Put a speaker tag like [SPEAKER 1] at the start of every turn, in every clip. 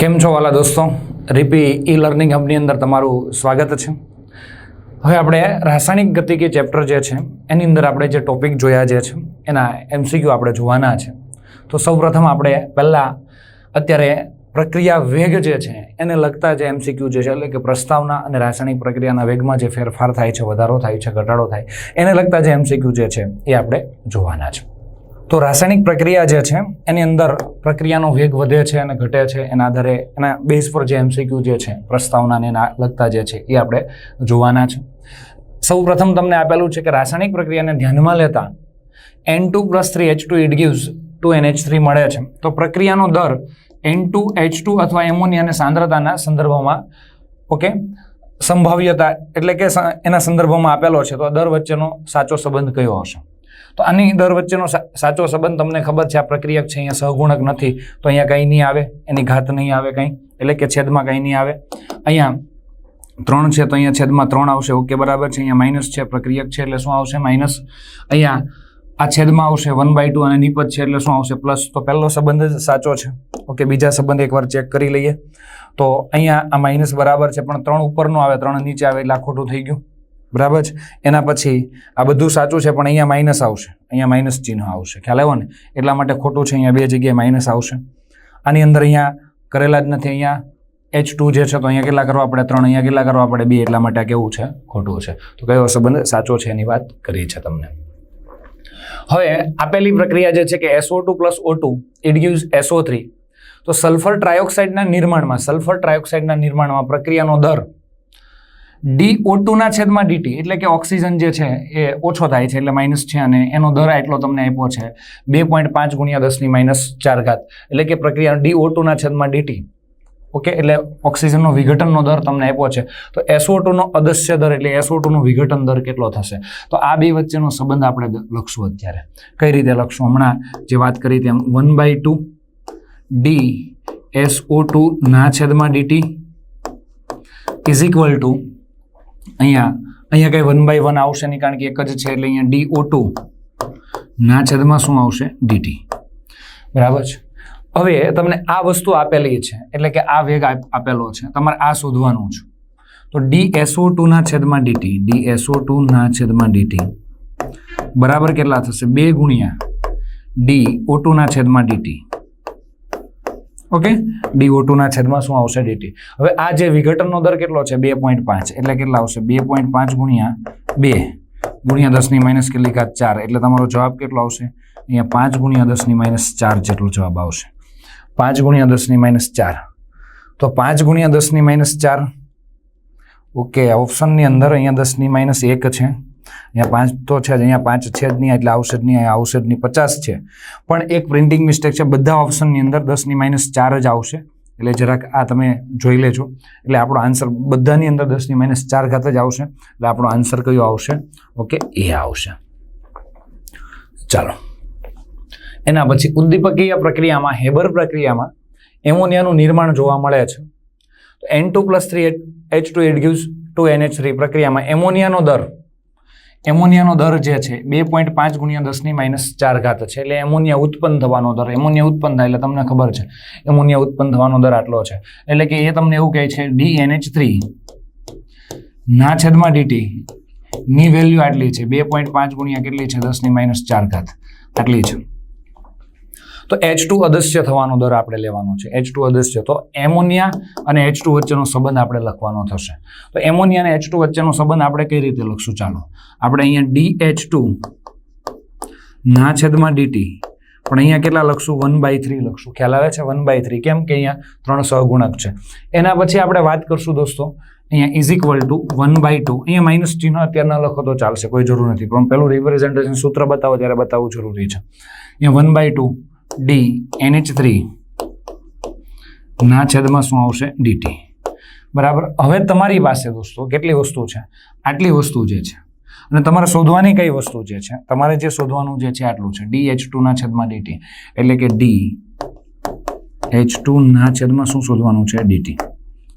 [SPEAKER 1] કેમ છો વાલા દોસ્તો? રીપી ઈ લર્નિંગ હબની અંદર તમારું સ્વાગત છે. હવે આપણે રાસાયણિક ગતિકી ચેપ્ટર જે છે, એની અંદર આપણે જે ટોપિક જોયા જે છે, એના એમસીક્યુ આપણે જોવાના છે. તો સૌપ્રથમ આપણે પહેલાં અત્યારે પ્રક્રિયા વેગ જે છે, એને લગતા જે એમસીક્યુ જે છે, એટલે કે પ્રસ્તાવના અને રાસાયણિક પ્રક્રિયાના વેગમાં જે ફેરફાર થાય છે, વધારો થાય છે, ઘટાડો થાય, એને લગતા જે એમસીક્યુ જે છે, એ આપણે જોવાના છે. તો રાસાયણિક પ્રક્રિયા જે છે, એની અંદર પ્રક્રિયાનો વેગ વધે છે અને ઘટે છે. એના આધારે એના બેઝ પર જે એમસીક્યુ જે છે, પ્રસ્તાવનાને લગતા જે છે, એ આપણે જોવાના છે. સૌ પ્રથમ તમને આપેલું છે કે રાસાયણિક પ્રક્રિયાને ધ્યાનમાં લેતા N two plus three H two it gives two N H three મળે છે. તો પ્રક્રિયાનો દર એન ટુ એચ ટુ અથવા એમોનિયાની સાંદ્રતાના સંદર્ભમાં ઓકે સંભાવ્યતા એટલે કે એના સંદર્ભમાં આપેલો છે. તો દર વચ્ચેનો સાચો સંબંધ કયો હશે? તો આની દર વચ્ચેનો સાચો સંબંધ તમને ખબર છે, આ પ્રક્રિયક છે, અહીંયા સહગુણક નથી. તો અહીંયા કંઈ નહીં આવે, એની ઘાત નહીં આવે કંઈ, એટલે કે છેદમાં કંઈ નહીં આવે. અહીંયા ત્રણ છે, તો અહીંયા છેદમાં ત્રણ આવશે. ઓકે, બરાબર છે? અહીંયા માઇનસ છે, પ્રક્રિયક છે, એટલે શું આવશે? માઇનસ. અહીંયા આ છેદમાં આવશે, વન બાય ટુ, અને નિપજ છે, એટલે શું આવશે? પ્લસ. તો પહેલો સંબંધ જ સાચો છે. ઓકે, બીજા સંબંધ એકવાર ચેક કરી લઈએ. તો અહીંયા આ માઇનસ બરાબર છે, પણ ત્રણ ઉપરનો આવે, ત્રણ નીચે આવે, એટલે આ ખોટું થઈ ગયું. બરાબર છે? એના પછી આ બધું સાચું છે, પણ અહીંયા માઇનસ આવશે. અહીંયા માઇનસ ચિહ્ન આવશે. ખ્યાલ આવ્યો ને? એટલા માટે ખોટું છે, અહીંયા બે જગ્યાએ માઇનસ આવશે. આની અંદર અહીંયા કરેલા જ નથી. અહીંયા એચ ટુ જે છે, તો અહીંયા કેટલા કરવા પડે? ત્રણ. અહીંયા કેટલા કરવા પડે? બે. એટલા માટે કેવું છે? ખોટું છે. તો કયો સંબંધ? સાચો છે, એની વાત કરી છે તમને. હવે આપેલી પ્રક્રિયા જે છે કે SO two plus O two it gives SO three તો સલ્ફર ટ્રાયોક્સાઇડના નિર્માણમાં સલ્ફર ટ્રાયોક્સાઇડના નિર્માણમાં પ્રક્રિયાનો દર ડી ઓ ટુના છેદમાં ડીટી એટલે કે ઓક્સિજન જે છે એ ઓછો થાય છે, એટલે માઇનસ છે અને એનો દર એટલો તમને આપ્યો છે, બે પોઈન્ટ પાંચ ગુણ્યા દસની માઇનસ ચાર ઘાત. એટલે કે પ્રક્રિયા ડી ઓ ટુના છેદમાં ડીટી ઓકે, એટલે ઓક્સિજનનો વિઘટનનો દર તમને આપ્યો છે. તો એસઓ ટુનો અદસ્ય દર, એટલે એસઓ ટુનો વિઘટન દર કેટલો થશે? તો આ બે વચ્ચેનો સંબંધ આપણે લખશું અત્યારે. કઈ રીતે લખશું? હમણાં જે વાત કરી તેમ one by two D SO two ના છેદમાં ડીટી ઇઝ ઇક્વલ ટુ અહીંયા અહીંયા કંઈ વન બાય વન આવશે નહીં કારણ કે એક જ છે એટલે અહીંયા ડી ઓ ટુ ના છેદમાં શું આવશે? ડીટી બરાબર છે. હવે તમને આ વસ્તુ આપેલી છે એટલે કે આ વેગ આપ- આપેલો છે. તમારે આ શોધવાનું છે. તો ડી એસઓ ટુના છેદમાં ડીટી ડી એસઓ ટુના છેદમાં ડીટી બરાબર કેટલા થશે? બે ગુણ્યા ડી ઓ ટુના છેદમાં ડીટી ઓકે ડીઓ ટુના છેદમાં શું આવશે ડીટી હવે આ જે વિઘટનનો દર કેટલો છે? બે પોઈન્ટ પાંચ. એટલે કેટલા આવશે? બે પોઈન્ટ પાંચ ગુણ્યા બે. ગુણ્યા દસની માઇનસ કેટલી ઘાત ચાર? એટલે તમારો જવાબ કેટલો આવશે? અહીંયા પાંચ ગુણ્યા દસની માઇનસ ચાર જેટલો જવાબ આવશે. પાંચ ગુણ્યા દસની માઇનસ ચાર. તો પાંચ ગુણ્યા દસની માઇનસ ચાર. ઓકે ઓપ્શનની અંદર અહીંયા દસની માઇનસ એક છે. અહીંયા પાંચ તો છે જ, અહીંયા પાંચ છે જ નહીં, એટલે નહીં, અહીંયા નહીં પચાસ છે. પણ એક પ્રિન્ટિંગ મિસ્ટેક છે, બધા ઓપ્શનની અંદર દસની માઇનસ ચાર જ આવશે. એટલે જરાક આ તમે જોઈ લેજો. એટલે આપણો આન્સર બધાની અંદર દસની માઇનસ ચાર ઘાત જ આવશે. એટલે આપણો આન્સર કયો આવશે? ઓકે, એ આવશે. ચાલો. એના પછી ઉદ્દીપકીય પ્રક્રિયામાં હેબર પ્રક્રિયામાં એમોનિયાનું નિર્માણ જોવા મળે છે. N two plus three H two it gives two N H three પ્રક્રિયામાં એમોનિયાનો દર એમોનિયાનો દર જે છે, બે પોઈન્ટ પાંચ ગુણ્યા દસની માઇનસ ચાર ઘાત છે. એટલે એમોનિયા ઉત્પન્ન થવાનો દર, એમોનિયા ઉત્પન્ન થાય એટલે તમને ખબર છે, એમોનિયા ઉત્પન્ન થવાનો દર આટલો છે. એટલે કે એ તમને એવું કહે છે ડી એન એચ થ્રી ના છેદમાં ડીટી ની વેલ્યુ આટલી છે, બે પોઈન્ટ પાંચ ગુણ્યા કેટલી છે, દસની માઇનસ ચાર ઘાત. આટલી છે. તો એચ ટુ અદસ્ય થવાનો દર આપણે લેવાનો છે. એચ ટુ અદસ્ય તો એમોનિયા અને એચ ટુ વચ્ચેનો સંબંધ આપણે લખવાનો થશે. તો એમોનિયા અને એચ ટુ વચ્ચેનો સંબંધ આપણે કઈ રીતે લખશું? ચાલો. આપણે અહીંયા ડી એચ ટુ ના છેદમાં ડીટી પણ અહીંયા કેટલા લખશું? વન બાય થ્રી લખશું. ખ્યાલ આવે છે? વન બાય થ્રી કેમ? કે અહીંયા ત્રણ સહગુણક છે. એના પછી આપણે વાત કરશું દોસ્તો, અહીંયા is equal to one by two અહીંયા માઇનસ ચિહ્ન અત્યારે ન લખો તો ચાલશે, કોઈ જરૂર નથી. પણ પેલું રિપ્રેઝન્ટેશન સૂત્ર બતાવો, ત્યારે બતાવવું જરૂરી છે. અહીંયા one by two D NH three ના છેદમાં શું આવશે? ડીટી બરાબર? હવે તમારી પાસે દોસ્તો કેટલી વસ્તુ છે? આટલી વસ્તુ જે છે. અને તમારે શોધવાની કઈ વસ્તુ જે છે? તમારે જે શોધવાનું જે છે આટલું છે. ડી એચ ટુના છેદમાં ડીટી એટલે કે ડી એચ ટુ ના છેદમાં શું શોધવાનું છે? ડીટી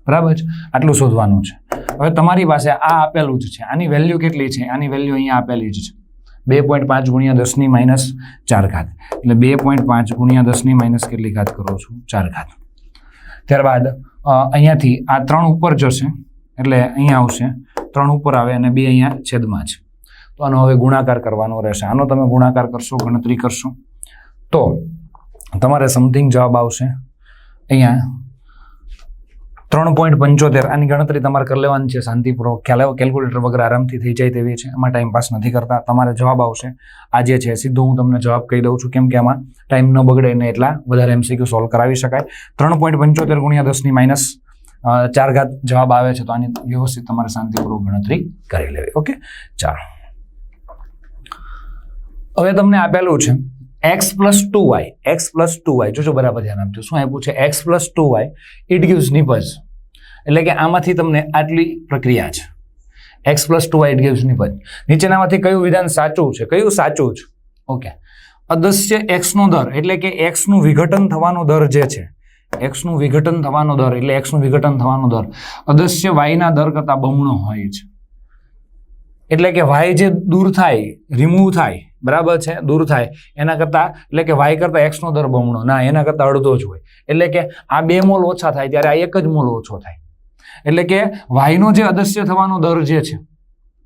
[SPEAKER 1] બરાબર છે? આટલું શોધવાનું છે. હવે તમારી પાસે આ આપેલું જ છે. આની વેલ્યુ કેટલી છે? આની વેલ્યુ અહીંયા આપેલી જ છે. બે પોઈન્ટ પાંચ ગુણ્યા દસની માઇનસ ચાર ઘાત. એટલે બે પોઈન્ટ પાંચ ગુણ્યા દસની માઇનસ કેટલી ઘાત કરો છું? ચાર ઘાત. ત્યારબાદ અહીંયાથી આ ત્રણ ઉપર જશે, એટલે અહીંયા આવશે. ત્રણ ઉપર આવે અને બે અહીંયા છેદમાં છે. તો આનો હવે ગુણાકાર કરવાનો રહેશે. આનો તમે ગુણાકાર કરશો, ગણતરી કરશો. તો તમારે સમથિંગ જવાબ આવશે. અહીંયા ત્રણ પોઈન્ટ પંચોતેર. આની ગણતરી તમારે કરી લેવાની છે. શાંતિપૂર્વક ખ્યાલ કેલ્ક્યુલેટર વગર આરામથી થઈ જાય તેવી છે. એમાં ટાઈમ પાસ નથી કરતા. તમારે જવાબ આવશે. આ જે છે, સીધો હું તમને જવાબ કહી દઉં છું. કેમ કે આમાં ટાઈમ ન બગડે ને એટલા વધારે એમસીક્યુ સોલ્વ કરાવી શકાય. ત્રણ પોઈન્ટ પંચોતેર ગુણ્યા દસની માઇનસ ચાર ઘાત જવાબ આવે છે, તો આની વ્યવસ્થિત તમારે શાંતિપૂર્વક ગણતરી કરી લેવી. ઓકે? ચાલો. હવે તમને આપેલું છે X plus two Y X plus two Y જોજો બરાબર ધ્યાન આપજો. શું આપ્યું છે? X plus two Y it gives નિપજ એટલે કે આમાંથી તમને આટલી પ્રક્રિયા છે. X plus two Y it gives નીચેનામાંથી કયું વિધાન સાચું છે? કયું સાચું છે? ઓકે. અદસ્ય એક્સનો દર, એટલે કે એક્સનું વિઘટન થવાનો દર જે છે. એક્સનું વિઘટન થવાનો દર, એટલે એક્સનું વિઘટન થવાનો દર. અદસ્ય વાયના દર કરતાં બમણો હોય છે. એટલે કે વાય જે દૂર થાય રિમૂવ થાય બરાબર છે, દૂર થાય. એના કરતાં, એટલે કે વાય કરતાં એક્સનો દર બમણો. ના, એના કરતાં અડધો જ હોય. એટલે કે આ બે મોલ ઓછા થાય ત્યારે આ એક જ મોલ ઓછો થાય. એટલે કે વાયનો જે અદસ્ય થવાનો દર જે છે,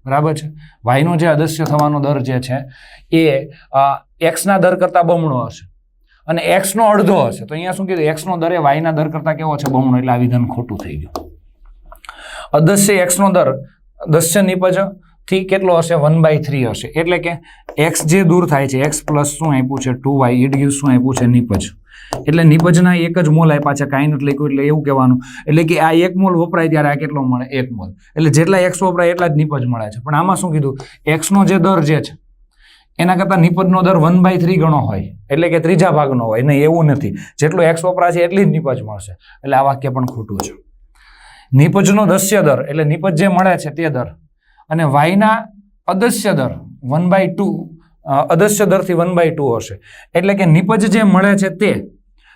[SPEAKER 1] બરાબર છે? વાયનો જે અદસ્ય થવાનો દર જે છે, એ એક્સના દર કરતાં બમણો હશે. અને એક્સનો અડધો હશે. તો અહીંયા શું કીધું? એક્સનો દર એ વાયના દર કરતાં કેવો છે? બમણો. એટલે આ વિધાન ખોટું થઈ ગયું. અદસ્ય એક્સનો દર, દસ્ય નિપજ થી કેટલો હશે? વન બાય થ્રી હશે. એટલે કે એક્સ જે દૂર થાય છે એક્સ પ્લસ શું આપ્યું છે? ટુ વાય ઇટ ગીવ શું આપ્યું છે? નિપજ. એટલે નિપજના એક જ મોલ આપ્યા છે, કાંઈ નથી લખ્યું, એટલે એવું કહેવાનું. એટલે કે આ એક મોલ વપરાય ત્યારે આ કેટલો મળે? એક મોલ. એટલે જેટલા એક્સ વપરાય એટલા જ નિપજ મળે છે. પણ આમાં શું કીધું? એક્સનો જે દર જે છે, એના કરતાં નિપજનો દર વન બાય થ્રી ગણો હોય. એટલે કે ત્રીજા ભાગનો હોય. નહીં, એવું નથી. જેટલો એક્સ વપરાશે એટલી જ નિપજ મળશે. એટલે આ વાક્ય પણ ખોટું છે. નિપજનો દસ્ય દર, એટલે નિપજ જે મળે છે તે દર. અને વાયના અદસ્ય દર વન બાય ટુ અદસ્ય દરથી વન બાય ટુ હશે. એટલે કે નિપજ જે મળે છે તે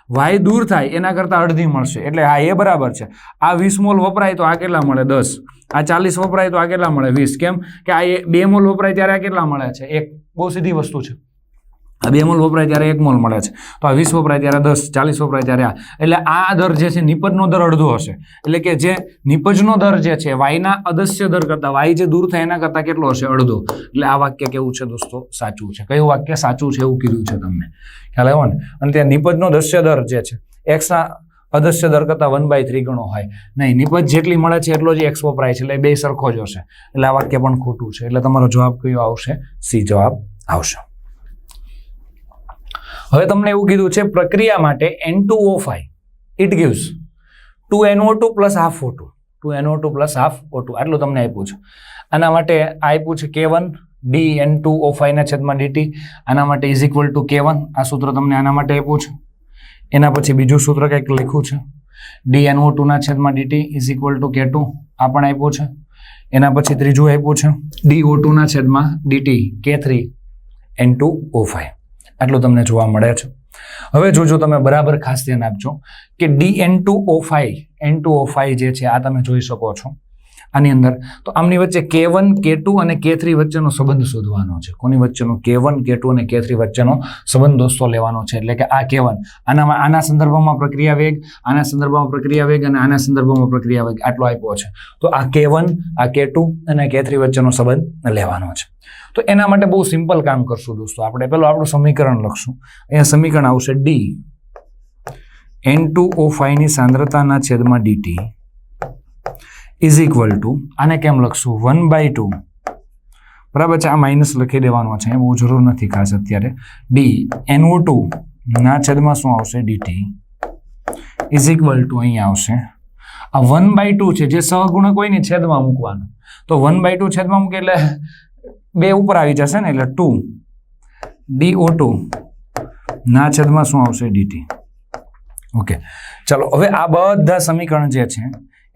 [SPEAKER 1] વાય દૂર થાય એના કરતાં અડધી મળશે. એટલે હા એ બરાબર છે. આ વીસ મોલ વપરાય તો આ કેટલા મળે? દસ. આ ચાલીસ વપરાય તો આ કેટલા મળે? વીસ. કેમ? કે આ બે મોલ વપરાય ત્યારે આ કેટલા મળે છે? એક. બહુ સીધી વસ્તુ છે. આ બે મોલ વપરાય ત્યારે એક મોલ મળે છે. તો આ વીસ વપરાય ત્યારે દસ, ચાલીસ વપરાય ત્યારે આ. એટલે આ દર જે છે નિપજનો દર અડધો હશે. એટલે કે જે નિપજનો દર જે છે, વાયના અદસ્ય દર કરતાં, વાય જે દૂર થાય એના કરતાં કેટલો હશે? અડધો. એટલે આ વાક્ય કેવું છે દોસ્તો? સાચું છે. કયું વાક્ય સાચું છે એવું કીધું છે તમને. ખ્યાલ આવ્યો ને? અને ત્યાં નિપજનો દસ્ય દર જે છે એક્સના અદસ્ય દર કરતાં વન બાય થ્રી ગણો હોય. નહીં, નિપજ જેટલી મળે છે એટલો જ એક્સ વપરાય છે. એટલે બે સરખો જ હશે. એટલે આ વાક્ય પણ ખોટું છે. એટલે તમારો જવાબ કયો આવશે? સી જવાબ આવશે. હવે તમને એવું કીધું છે, પ્રક્રિયા માટે N two O five it gives two NO two plus half O two two NO two plus half O two આટલું તમને આપ્યું છે. આના માટે આપ્યું છે કે one D N two O ફાઈવના છેદમાં ડીટી આના માટે ઇઝ ઇક્વલ ટુ કે વન આ સૂત્ર તમને આના માટે આપ્યું છે. એના પછી બીજું સૂત્ર કંઈક લખ્યું છે ડી એન ઓ ટુના છેદમાં DT is equal to K two આ પણ આપ્યું છે. એના પછી ત્રીજું આપ્યું છે ડી ઓ ટુના છેદમાં ડીટી કે three N two O five આટલું તમને જોવા મળે છે. હવે જોજો તમે બરાબર ખાસ ધ્યાન આપજો કે D N two O five N two O five જે છે, આ તમે જોઈ શકો છો. આની અંદર. તો આમની વચ્ચે કે વન કે ટુ અને કે થ્રી વચ્ચેનો સંબંધ શોધવાનો છે. કોની વચ્ચેનો? કે વન કે ટુ અને કે થ્રી વચ્ચેનો સંબંધ દોસ્તો લેવાનો છે. એટલે કે આ કે વન આનામાં, આના સંદર્ભમાં પ્રક્રિયા વેગ, આના સંદર્ભમાં પ્રક્રિયા વેગ અને આના સંદર્ભમાં પ્રક્રિયા વેગ આટલો આપ્યો છે. તો આ કે વન આ કે ટુ અને કે થ્રી વચ્ચેનો સંબંધ લેવાનો છે. તો એના માટે બહુ સિમ્પલ કામ કરશું દોસ્તો. આપણે પેલું આપણું સમીકરણ લખશું. અહીંયા સમીકરણ આવશે ડી એન ટુ ઓ ફાઈવની સાંદ્રતાના છેદમાં ડીટી ઇઝ ઇક્વલ ટુ આને કેમ લખશું? વન બાય ટુ બરાબર છે? આ માઇનસ લખી દેવાનો છે. બહુ જરૂર નથી ખાસ અત્યારે. ડી એનઓ ટુ ના છેદમાં શું આવશે? ડીટી ઇઝ ઇક્વલ ટુ અહીં આવશે. આ વન બાય ટુ છે, જે સહગુણક હોય ને છેદમાં મૂકવાનો. તો વન બાય ટુ છેદમાં મૂકે એટલે બે ઉપર આવી જશે ને એટલે ટુ ડી ઓ ટુ ના છેદમાં શું આવશે? ડીટી ઓકે ચલો, હવે આ બધા સમીકરણ જે છે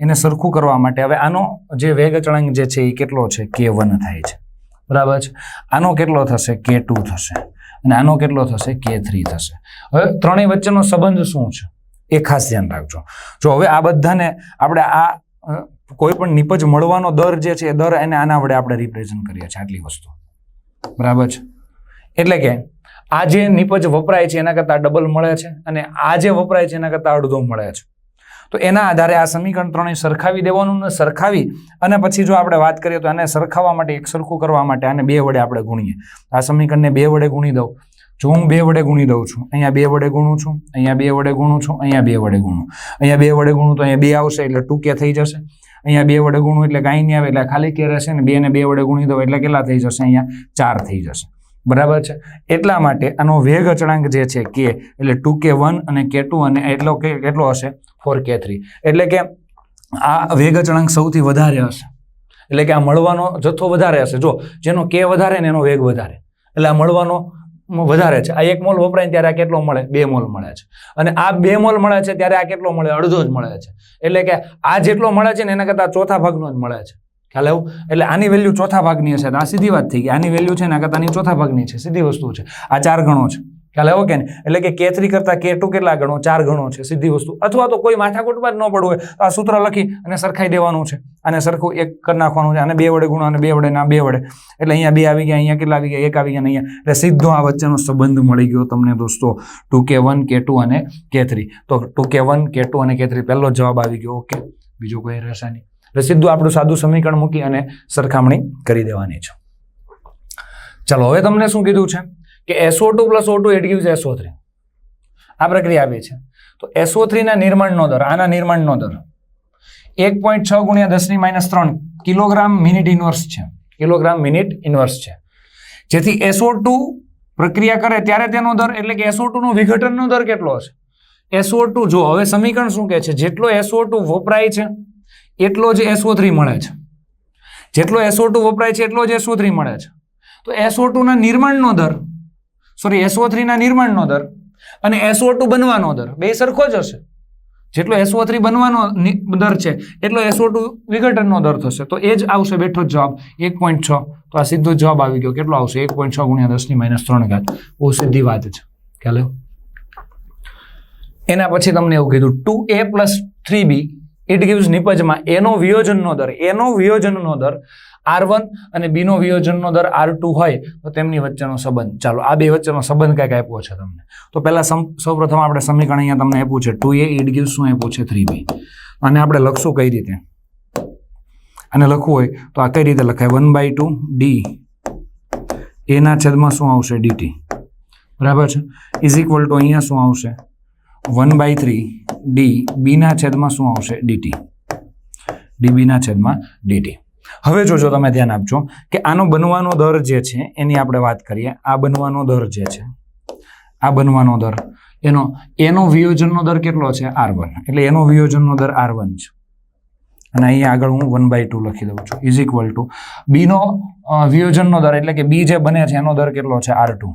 [SPEAKER 1] એને સરખું કરવા માટે. હવે આનો જે વેગ અચળાંક જે છે એ કેટલો છે? કે વન થાય છે. બરાબર છે? આનો કેટલો થશે? કે ટુ થશે. અને આનો કેટલો થશે? કે થ્રી થશે. હવે ત્રણેય વચ્ચેનો સંબંધ શું છે? એ ખાસ ધ્યાન રાખજો. જો હવે આ બધાને આપણે આ કોઈ પણ નિપજ મળવાનો દર જે છે એ દર એને આના વડે આપણે રિપ્રેઝન્ટ કરીએ છીએ આટલી વસ્તુ. બરાબર છે? એટલે કે આ જે નિપજ વપરાય છે એના કરતાં ડબલ મળે છે અને આ જે વપરાય છે એના કરતાં અડધો મળે છે. તો એના આધારે આ સમીકરણ ત્રણે સરખાવી દેવાનું ને સરખાવી અને પછી જો આપણે વાત કરીએ તો આને સરખાવવા માટે એક સરખું કરવા માટે આને બે વડે આપણે ગુણીએ. આ સમીકરણને બે વડે ગુણી દઉં. જો હું બે વડે ગુણી દઉં છું, અહીંયા બે વડે ગુણું છું, અહીંયા બે વડે ગુણું છું, અહીંયા બે વડે ગુણું. અહીંયા બે વડે ગુણું તો અહીંયા બે આવશે એટલે ટૂંકે થઈ જશે. અહીંયા બે વડે ગુણું એટલે કાંઈ નહીં આવે, એટલે ખાલી કે રહેશે ને બે ને બે વડે ગુણી દો એટલે કેટલા થઈ જશે? અહીંયા ચાર થઈ જશે. બરાબર છે? એટલા માટે આનો વેગ અચળાંક જે છે કે, એટલે ટુ કે વન અને કે ટુ, અને એટલો કે, કેટલો હશે? ફોર કે થ્રી એટલે કે આ વેગ અચળાંક સૌથી વધારે હશે. એટલે કે આ મળવાનો જથ્થો વધારે હશે. જો જેનો કે વધારે ને એનો વેગ વધારે. એટલે આ મળવાનો વધારે છે. આ એક મોલ વપરાય ત્યારે આ કેટલો મળે? બે મોલ મળે છે. અને આ બે મોલ મળે છે ત્યારે આ કેટલો મળે? અડધો જ મળે છે. એટલે કે આ જેટલો મળે છે ને એના કરતાં ચોથા ભાગનો જ મળે છે. ખ્યાલ એવું એટલે આની વેલ્યુ ચોથા ભાગની હશે. આ સીધી વાત થઈ ગઈ. આની વેલ્યુ છે ને આ કરતાં આની ચોથા ભાગની છે. સીધી વસ્તુ છે. આ ચાર ગણો છે. ખ્યાલ આવ્યો કે ને એટલે કે કે થ્રી કરતાં કે ટુ કેટલા ગણો, ચાર ગણો છે સીધી વસ્તુ. અથવા તો કોઈ માથાકૂટમાં જ ન પડવું હોય આ સૂત્ર લખી અને સરખાઈ દેવાનું છે. અને સરખું એક કરી નાખવાનું છે. અને બે વડે ગુણો અને બે વડે ના બે વડે. એટલે અહીંયા બે આવી ગયા, અહીંયા કેટલા આવી ગયા? એક આવી ગયા અહીંયા. એટલે સીધો આ વચ્ચેનો સંબંધ મળી ગયો તમને દોસ્તો. ટુ કે વન, કે ટુ અને કે થ્રી તો ટુ કે વન, કે ટુ અને કે થ્રી પહેલો જવાબ આવી ગયો. ઓકે. બીજું કોઈ રહેશે નહીં. એટલે સીધું આપણું સાદું સમીકરણ મૂકી અને સરખામણી કરી દેવાની છે. ચાલો, હવે તમને શું કીધું છે? કે SO two plus O two it gives SO three આ પ્રક્રિયા આપી છે તો એસઓ થ્રીના નિર્માણનો દર આના નિર્માણનો દર એક પોઈન્ટ છ ગુણ્યા દસની માઇનસ ત્રણ કિલોગ્રામ મિનિટ ઇન્વર્સ છે કિલોગ્રામ મિનિટ ઇન્વર્સ છે જેથી એસઓ ટુ પ્રક્રિયા કરે ત્યારે તેનો દર એટલે કે એસઓ નો વિઘટનનો દર કેટલો હશે એસઓ ટુ જો હવે સમીકરણ શું કહે છે જેટલો એસઓ ટુ વપરાય છે એટલો જ એસઓ થ્રી મળે છે જેટલો એસઓ ટુ વપરાય છે એટલો જ એસઓ થ્રી મળે છે તો એસઓ ટુના નિર્માણનો દર સોરી એસઓ થ્રીના નિર્માણનો દર અને એસઓ ટુ બનવાનો દર. બે સરખો જ હશે. જેટલો એસઓ થ્રી બનવાનો દર છે, એટલો એસઓ ટુ વિઘટનનો દર થશે. તો એ જ આવશે. બેઠો જવાબ. એક પોઈન્ટ છ. તો આ સીધો જવાબ આવી ગયો. કેટલો આવશે? એક પોઈન્ટ છ ગુણ્યા દસની માઇનસ ત્રણ ઘાત. બહુ સીધી વાત છે. ખ્યાલ એના પછી તમને એવું કીધું two A plus three B it gives નિપજમાં એનો વિયોજનનો દર એનો વિયોજનનો દર આર વન અને બીનો વિયોજનનો દર આર ટુ હોય તો તેમની વચ્ચેનો સંબંધ. ચાલો, આ બે વચ્ચેનો સંબંધ કંઈક આપ્યો છે તમને. તો પહેલાં સૌ પ્રથમ આપણે સમીકરણ અહીંયા તમને આપ્યું છે ટુ એ ઇટ ગીવ્સ શું આપ્યું છે થ્રી બી અને આપણે લખશું કઈ રીતે? અને લખવું હોય તો આ કઈ રીતે લખાય? વન બાય ટુ ડી એના છેદમાં શું આવશે? ડીટી બરાબર છે? ઇઝ ઇક્વલ ટુ અહીંયા શું આવશે? વન બાય થ્રી ડી બીના છેદમાં શું આવશે? ડીટી. ડીબીના છેદમાં ડીટી. હવે જોજો તમે ધ્યાન આપજો કે આનો બનવાનો દર જે છે એની આપણે વાત કરીએ. આ બનવાનો દર જે છે, આ બનવાનો દર, એનો એનો વિયોજનનો દર કેટલો છે? R one. એટલે એનો વિયોજનનો દર આર વન છે. અને અહીંયા આગળ હું વન બાય ટુ લખી દઉં છું. ઇઝ ઇક્વલ ટુ બીનો વિયોજનનો દર એટલે કે બી જે બને છે એનો દર કેટલો છે? R two.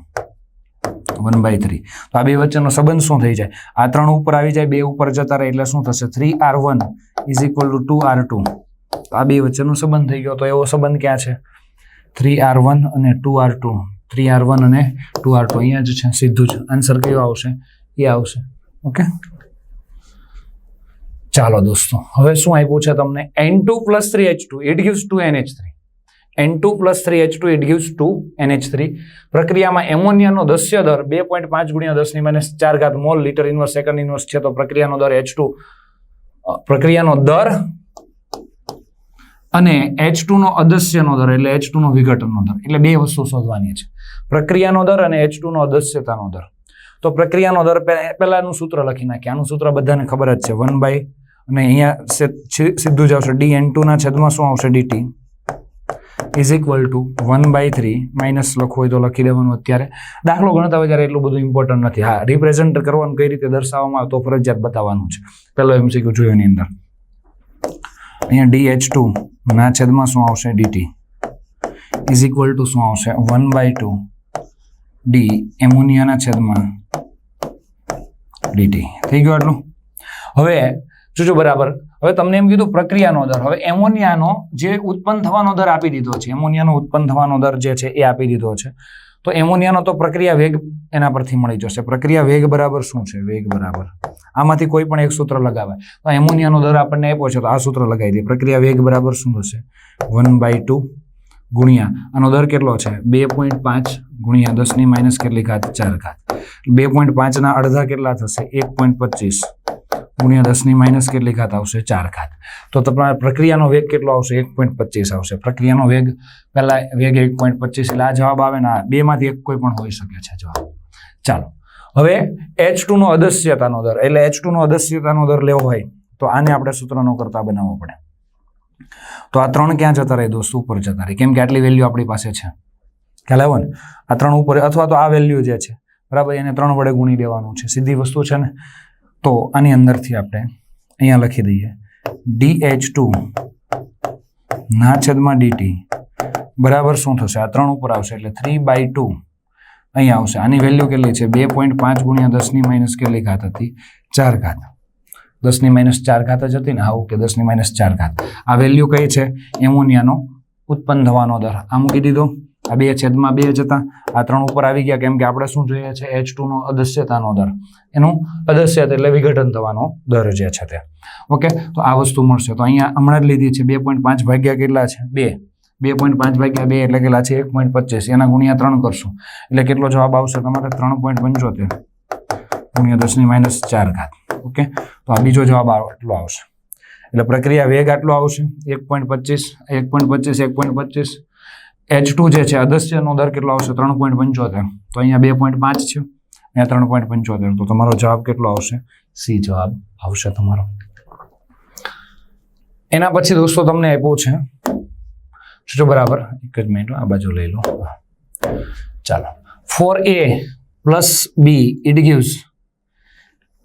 [SPEAKER 1] One by three. તો આ બે વચ્ચેનો સંબંધ શું થઈ જાય? આ ત્રણ ઉપર આવી જાય, બે ઉપર જતા રહે એટલે શું થશે? Three R one is equal to two R two. તો આ બે વચ્ચેનો સંબંધ થઈ ગયો. તો એવો સંબંધ ક્યાં છે? થ્રી આર વન અને two R two. Three R one અને ટુ આર ટુ. અહીંયા જ છે, સીધું જ. આન્સર કયો આવશે? એ આવશે. ઓકે? ચાલો દોસ્તો, હવે શું આપ્યું છે તમને? N two plus three H two it gives two N H three N two plus three H two it gives two N H three પ્રક્રિયામાં એમોનિયાનો દસ્ય દર બે પોઈન્ટ પાંચ ગુણ્યા દસની માઇનસ ચાર ઘાત mole litre inverse second inverse છે તો પ્રક્રિયાનો દર એચ ટુ પ્રક્રિયાનો દર અને એચ નો અદસ્યનો દર એટલે એચ નો વિઘટનનો દર. એટલે બે વસ્તુ શોધવાની છે. પ્રક્રિયાનો દર અને એચ નો અદસ્યતાનો દર. તો પ્રક્રિયાનો દર પહેલાનું સૂત્ર લખી નાખીએ. આનું સૂત્ર બધાને ખબર જ છે. વન બાય અને અહીંયા સીધું જ આવશે. ડી એન ટુના છેદમાં શું આવશે? DT is equal to one by three minus લખવું હોય તો લખી દેવાનું અત્યારે. દાખલો ગણતા હોય ત્યારે એટલું બધું ઇમ્પોર્ટન્ટ નથી. હા રિપ્રેઝેન્ટ કરવાનું કઈ રીતે દર્શાવવામાં આવે તો ફરજિયાત બતાવવાનું છે. પહેલો એમસીક્યુ જોયો એની અંદર. અહીંયા ડી એચ ટુ ના છેદમાં શું આવશે? ડીટી ઇઝ ઇક્વલ ટુ શું આવશે? વન બાય ટુ ડી એમોનિયાના છેદમાં ડીટી થઈ ગયું આટલું? હવે, જોજો બરાબર. હવે તમને એમ કીધું પ્રક્રિયાનો દર. હવે એમોનિયાનો જે ઉત્પન્ન થવાનો દર આપી દીધો છે, એમોનિયાનો ઉત્પન્ન થવાનો દર જે છે એ આપી દીધો છે. તો એમોનિયાનો તો પ્રક્રિયા વેગ એના પરથી મળી જશે. પ્રક્રિયા વેગ બરાબર શું છે? વેગ બરાબર. આમાંથી કોઈ પણ એક સૂત્ર લગાવાય. તો એમોનિયાનો દર આપણને આપ્યો છે, તો આ સૂત્ર લગાવી દઈએ. પ્રક્રિયા વેગ બરાબર શું થશે? વન બાય ટુ ગુણ્યા. આનો દર કેટલો છે? બે પોઈન્ટ પાંચ ગુણ્યા દસની માઇનસ કેટલી ઘાત? ચાર ઘાત. બે પોઈન્ટ પાંચના અડધા કેટલા થશે? એક પોઈન્ટ પચીસ. ગુણ્યા દસની માઇનસ કેટલી ઘાત આવશે? ચાર ઘાત. તો તમારા પ્રક્રિયાનો વેગ કેટલો આવશે? એક પોઈન્ટ પચીસ આવશે. પ્રક્રિયાનો વેગ પહેલાં વેગ એક પોઈન્ટ પચીસ, એટલે આ જવાબ આવે ને આ બેમાંથી એક કોઈ પણ હોઈ શકે છે જવાબ. ચાલો. હવે એચ ટુનો અદસ્યતાનો દર. એટલે એચ ટુનો અદસ્યતાનો દર લેવો હોય, તો આને આપણે સૂત્રનો કરતા બનાવવો પડે. તો આ ત્રણ ક્યાં જતા રહે દોસ્તો? ઉપર જતા રહે. કેમ કે આટલી વેલ્યુ આપણી પાસે છે. ખ્યાલ આવ્યો ને? આ ત્રણ ઉપર, અથવા તો આ વેલ્યુ જે છે, બરાબર? એને ત્રણ વડે ગુણી દેવાનું છે. સીધી વસ્તુ છે ને? તો આની અંદરથી આપણે અહીંયા લખી દઈએ. ડી એચ ટુ ના છેદમાં ડીટી બરાબર શું થશે? આ ત્રણ ઉપર આવશે એટલે થ્રી બાય ટુ અહીંયા આવશે. આની વેલ્યુ કેટલી છે? બે પોઈન્ટ પાંચ ગુણ્યા દસની માઇનસ કેટલી ઘાત હતી? ચાર ઘાત. દસની માઇનસ ચાર ઘાત જ હતી ને? આવું કે દસની માઇનસ ચાર ઘાત. આ વેલ્યુ કઈ છે? એમોનિયાનો ઉત્પન્ન થવાનો દર. આ મૂકી દીધો. આ બે છેદમાં બે જ હતા. આ ત્રણ ઉપર આવી ગયા, કેમ કે આપણે શું જોઈએ છે? એચ ટુનો અદસ્યતાનો દર. એનું અદસ્યત એટલે વિઘટન થવાનો દર જે છે તે. ઓકે, તો આ વસ્તુ મળશે. તો અહીંયા હમણાં જ લીધી છે બે પોઈન્ટ પાંચ ભાગ્યા કેટલા છે? બે. બે પોઈન્ટ પાંચ ભાગ્યા બે એટલે કેટલા છે એક પોઈન્ટ પચીસ. એના ગુણ્યા ત્રણ કરશું. એટલે કેટલો જવાબ આવશે તમારે? ત્રણ પોઈન્ટ પંચોતેર. ગુણ્યા દસની માઇનસ ચાર ઘાત. ઓકે, તો આ બીજો જવાબ આટલો આવશે. એટલે પ્રક્રિયા વેગ આટલો આવશે. એક પોઈન્ટ પચીસ, એક પોઈન્ટ પચીસ, એક પોઈન્ટ પચીસ. એચ ટુ જે છે અદસ્યનો દર કેટલો આવશે? ત્રણ પોઈન્ટ પંચોતેર. તો અહીંયા બે પોઈન્ટ પાંચ છે, અહીંયા ત્રણ પોઈન્ટ પંચોતેર. તો તમારો જવાબ કેટલો આવશે? સી જવાબ આવશે તમારો. એના પછી દોસ્તો તમને આપ્યો છે. જો બરાબર? એક જ મિનિટ આ બાજુ લઈ લો. ચાલો. Four A plus B it gives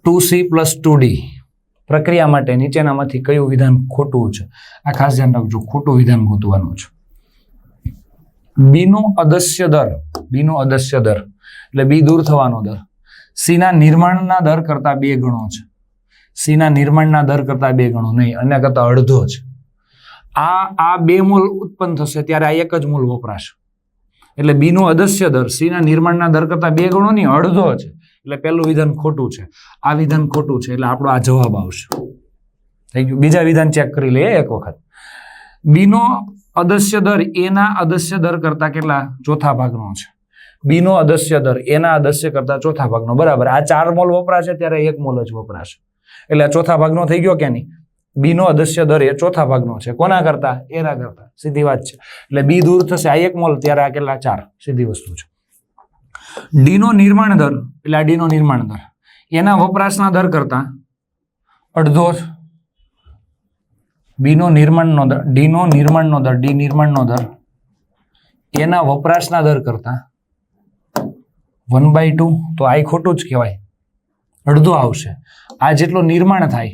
[SPEAKER 1] two C plus two D પ્રક્રિયા માટે નીચેનામાંથી કયું વિધાન ખોટું છે? આ ખાસ ધ્યાન રાખજો, ખોટું વિધાન ગોતવાનું છે. બીનો અદસ્ય દર, બીનો અદસ્ય દર, એટલે બી દૂર થવાનો દર. સીના નિર્માણના દર કરતા બે ગણો છે. સીના નિર્માણના દર કરતા બે ગણો નહીં અને કરતા અડધો છે. આ આ બે મૂલ ઉત્પન્ન થશે, ત્યારે આ એક જ મૂલ વપરાશે. એટલે બીનો અદસ્ય દર, સીના નિર્માણના દર કરતા બે ગણો નહીં, અડધો છે. એટલે પહેલું વિધાન ખોટું છે. આ વિધાન ખોટું છે, એટલે આપણો આ જવાબ આવશે. થઈ ગયું. બીજા વિધાન ચેક કરી લઈએ એક વખત. બીનો અદસ્ય દર એના અદસ્ય દર કરતા કેટલા? ચોથા ભાગનો છે. બીનો અદસ્ય દર એના અદસ્ય કરતા ચોથા ભાગનો. બરાબર. આ ચાર મોલ વપરાશે ત્યારે એક મોલ જ વપરાશે. એટલે આ ચોથા ભાગનો થઈ ગયો કે નહીં બીનો અદસ્ય દર એ ચોથા ભાગનો છે. કોના કરતા? એના કરતા. સીધી વાત છે. એટલે બી દૂર થશે આ એક મોલ, ત્યારે આ કેટલા? ચાર. સીધી વસ્તુ છે. ડીનો નિર્માણ દર, એટલે આ ડીનો નિર્માણ દર. એના વપરાશના દર કરતા અડધો. બીનો નિર્માણનો દર, ડીનો નિર્માણનો દર, ડી નિર્માણનો દર, એના વપરાશના દર કરતા વન બાય ટુ તો આ ખોટું જ કહેવાય. અડધો આવશે. આ જેટલું નિર્માણ થાય,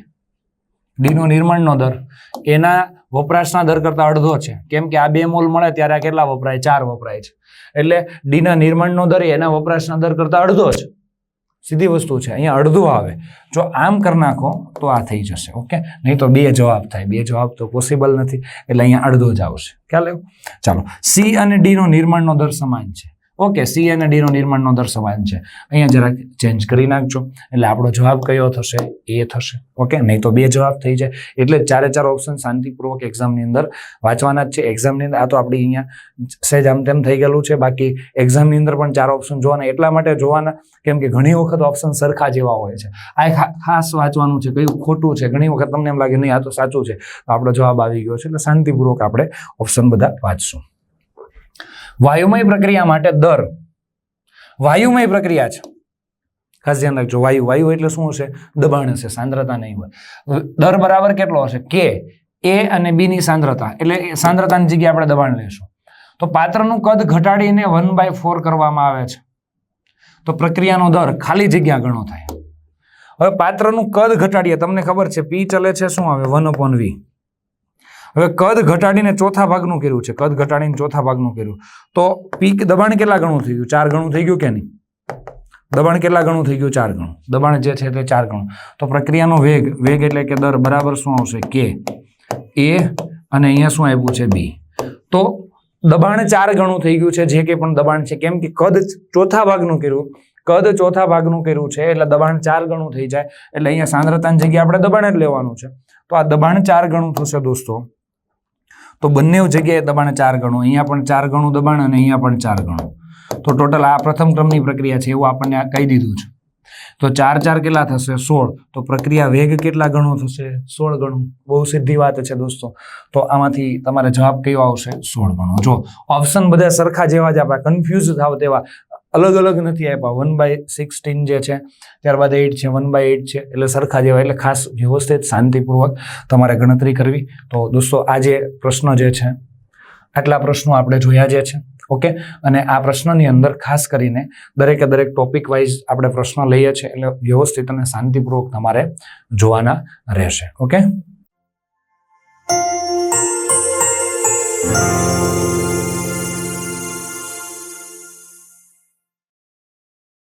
[SPEAKER 1] ડીનો નિર્માણનો દર, એના વપરાશના દર કરતા અડધો છે. કેમ કે આ બે મોલ મળે ત્યારે આ કેટલા વપરાય? ચાર વપરાય છે. એટલે ડીના નિર્માણનો દર એના વપરાશના દર કરતા અડધો છે સીધી વસ્તુ છે, અહીંયા અડધું આવે. જો આમ કરી નાખો, તો આ થઈ જશે, ઓકે? નહીં તો બે જવાબ થાય. બે જવાબ તો પોસિબલ નથી, એટલે અહીંયા અડધો જ આવશે. ખ્યાલ આવ્યો? ચાલો. સી અને ડીનો નિર્માણનો દર સમાન છે. ઓકે સી અને ડી નો નિર્માણનો દર સમાન છે. અહીંયા જરાક ચેન્જ કરી નાખજો. એટલે આપણો જવાબ કયો થશે? એ થશે. ઓકે નહીં તો બે જવાબ થઈ જાય. એટલે ચારે ચાર ઓપ્શન શાંતિપૂર્વક એક્ઝામની અંદર વાંચવાના જ છે. એક્ઝામની અંદર આ તો આપણી અહીંયા સહેજ આમ તેમ થઈ ગયેલું છે. બાકી એક્ઝામની અંદર પણ ચાર ઓપ્શન જોવાના. એટલા માટે જોવાના કેમ કે ઘણી વખત ઓપ્શન સરખા જેવા હોય છે. આ એક ખાસ વાંચવાનું છે. કયું? ખોટું છે. ઘણી વખત તમને એમ લાગે, નહીં, આ તો સાચું છે. તો આપણો જવાબ આવી ગયો છે. એટલે શાંતિપૂર્વક આપણે ઓપ્શન બધા વાંચશું. વાયુમય પ્રક્રિયા માટે દર. વાયુમય પ્રક્રિયા છે. ખાસ ધ્યાન રાખજો, વાયુ વાયુ એટલે શું હશે? દબાણ હશે, સાંદ્રતા નહીં હોય. દર બરાબર કેટલો હશે? કે એ અને બી ની સાંદ્રતા. એટલે સાંદ્રતાની જગ્યાએ આપણે દબાણ લેશું. તો પાત્રનું કદ ઘટાડીને વન બાય ફોર કરવામાં આવે છે. તો પ્રક્રિયાનો દર ખાલી જગ્યા ગણો થાય. હવે પાત્રનું કદ ઘટાડીએ, તમને ખબર છે, પી ચલે છે, શું આવે? One upon V. હવે કદ ઘટાડીને ચોથા ભાગનું કર્યું છે. કદ ઘટાડીને ચોથા ભાગનું કર્યું. તો પીક દબાણ કેટલા ગણું થઈ ગયું? ચાર ગણું થઈ ગયું કે નહીં? દબાણ કેટલા ગણું થઈ ગયું? ચાર ગણું. દબાણ જે છે તે ચાર ગણું. તો પ્રક્રિયાનો વેગ વેગ એટલે કે દર બરાબર શું આવશે? કે. એ અને અહીંયા શું આપ્યું છે? બી. તો દબાણ ચાર ગણું થઈ ગયું છે. જે કે પણ દબાણ છે, કેમ કે કદ ચોથા ભાગનું કર્યું. કદ ચોથા ભાગનું કર્યું છે, એટલે દબાણ ચાર ગણું થઈ જાય. એટલે અહીંયા સાંદ્રતાની જગ્યાએ આપણે દબાણ જ લેવાનું છે. તો આ દબાણ ચાર ગણું થશે દોસ્તો. તો બંને જગ્યાએ દબાણ ચાર ગણું. અહીંયા પણ ચાર ગણું દબાણ અને અહીંયા પણ ચાર ગણું. તો ટોટલ આ પ્રથમ ક્રમની પ્રક્રિયા છે એવું આપણને કહી દીધું છે. તો ચાર ચાર કેટલા થશે? સોળ. તો પ્રક્રિયા વેગ કેટલા ગણો થશે? સોળ ગણું. બહુ સીધી વાત છે દોસ્તો. તો આમાંથી તમારે જવાબ કયો આવશે? સોળ ગણો. જો ઓપ્શન બધા સરખા જેવા જ આપણે. કન્ફ્યુઝ થાવ તેવા. અલગ અલગ નથી આપ્યા. વન બાય સિક્સટીન જે છે, ત્યારબાદ એઇટ છે વન બાય એઇટ છે, એટલે સરખા જેવા, એટલે ખાસ વ્યવસ્થિત, શાંતિપૂર્વક તમારે ગણતરી કરવી. તો દોસ્તો, આ જે પ્રશ્ન જે છે, આટલા પ્રશ્નો આપણે જોયા જે છે, ઓકે? અને આ પ્રશ્નની અંદર ખાસ કરીને દરેકે દરેક ટોપિક વાઇઝ આપણે પ્રશ્ન લઈએ છીએ, એટલે વ્યવસ્થિત અને શાંતિપૂર્વક તમારે જોવાના રહેશે, ઓકે?